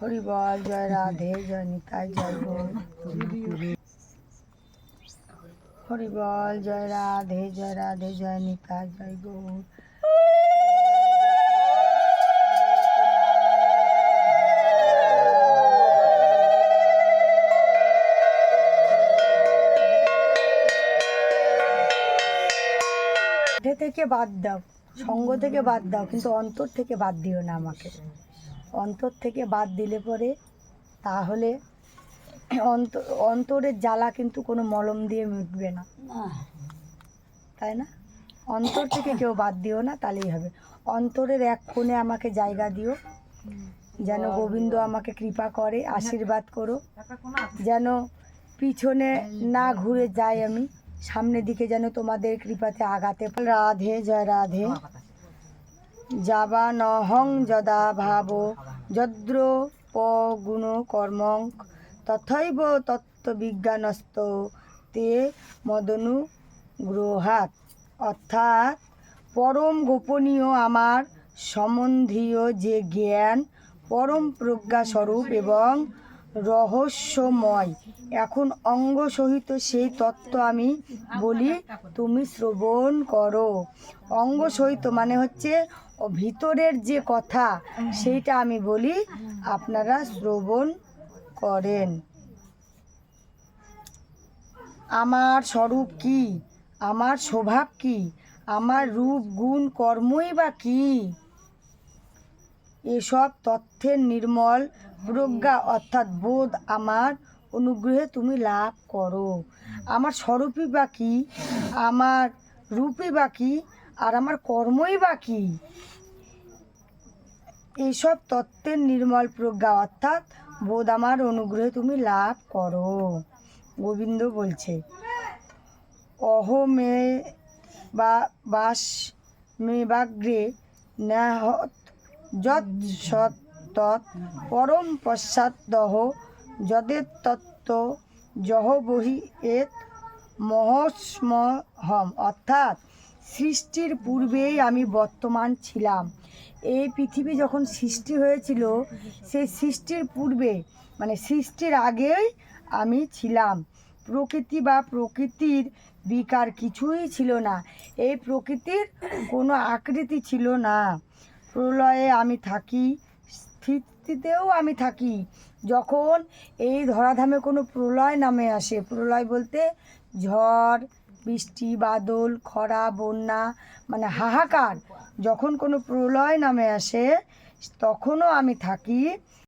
হরি বল, জয় রাধে, জয় নিতাই, জয় গৌর। হরি বল, জয় রাধে জয় রাধে, জয় নিতাই, জয় গৌর। থেকে বাদ দাও, সঙ্গ থেকে বাদ দাও, কিন্তু অন্তর থেকে বাদ দিও না আমাকে। অন্তর থেকে বাদ দিলে পরে তাহলে অন্তর অন্তরের জ্বালা কিন্তু কোনো মলম দিয়ে মিটবে না। তাই না? অন্তর থেকে কেউ বাদ দিও না তাহলেই হবে। অন্তরের এক কোণে আমাকে জায়গা দিও। যেন গোবিন্দ আমাকে কৃপা করে আশীর্বাদ করো। যেন পিছনে না ঘুরে যাই আমি সামনের দিকে যেন তোমাদের কৃপাতে আগাতে পারি। রাধে জয় রাধে। যাবা নহং যদা ভাব যদ্র প গুণ কর্মং তথৈব তত্ত্ববিজ্ঞানস্ত তে মদনু গ্রহাত অর্থাৎ পরম গোপনীয় আমার সম্বন্ধীয় যে জ্ঞান পরম প্রজ্ঞাস্বরূপ এবং রহস্যময়। এখন অঙ্গ সহিত সেই তত্ত্ব আমি বলি, তুমি শ্রবণ করো। অঙ্গ সহিত মানে হচ্ছে ভিতরের যে কথা, সেইটা আমি বলি, আপনারা শ্রবণ করেন। আমার স্বরূপ কি? আমার স্বভাব কি? আমার রূপ, গুণ, কর্মই বা কি? এসব তথ্যের নির্মল প্রজ্ঞা অর্থাৎ বোধ আমার অনুগ্রহে তুমি লাভ করো। আমার স্বরূপই বাকি আমার রূপই বাকি আর আমার কর্মই বা কি? এইসব তত্ত্বের নির্মল প্রজ্ঞা অর্থাৎ বোধ আমার অনুগ্রহে তুমি লাভ করো। গোবিন্দ বলছে, অহমে বা বাস মেবাগ্রে ন্যাহত যৎ সৎ তৎ পরম পশ্চাৎ দহ যদের তত্ত্ব জহ বহি এত মহস্মহম। অর্থাৎ সৃষ্টির পূর্বেই আমি বর্তমান ছিলাম। এই পৃথিবী যখন সৃষ্টি হয়েছিল, সেই সৃষ্টির পূর্বে মানে সৃষ্টির আগেই আমি ছিলাম। প্রকৃতি বা প্রকৃতির বিকার কিছুই ছিল না। এই প্রকৃতির কোনো আকৃতি ছিল না। প্রলয়ে আমি থাকি, স্থিতিতেও আমি থাকি। যখন এই ধরাধামে কোনো প্রলয় নামে আসে, প্রলয় বলতে ঝড়, বৃষ্টি, বাদল, খরা, বন্যা মানে হাহাকার, যখন কোনো প্রলয় নামে আসে, তখনও আমি থাকি